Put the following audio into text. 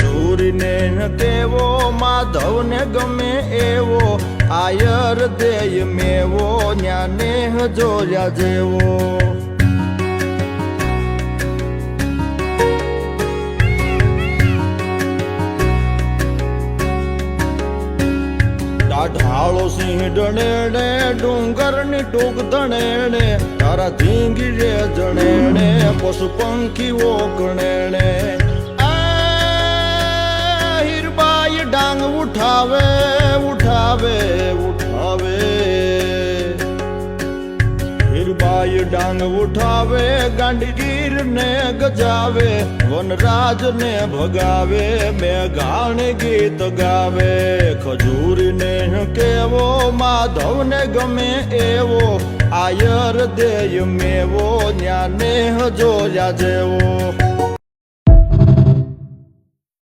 જોડીને કેવો માधव ને ગમે એવો આયર દેય મેવો યાને હજોલ્યા દેવો ડાઢાળો સીડણેડે ડુંગરની ટુકતણેને તારા ધીંગી રે જણેડે પશુ પંખીઓ ગણેડે ઉઠાવે ઉઠાવે ઉઠાવે હીરબાઈ ડાંગ ઉઠાવે ગાંડગીર ને ગજાવે વનરાજ ને ભગાવે ગાણ ગીત ગાવે ખજૂર ને કેવો માધવ ને ગમે એવો આયર દેય મેવો ન્યાને જોયા જેવો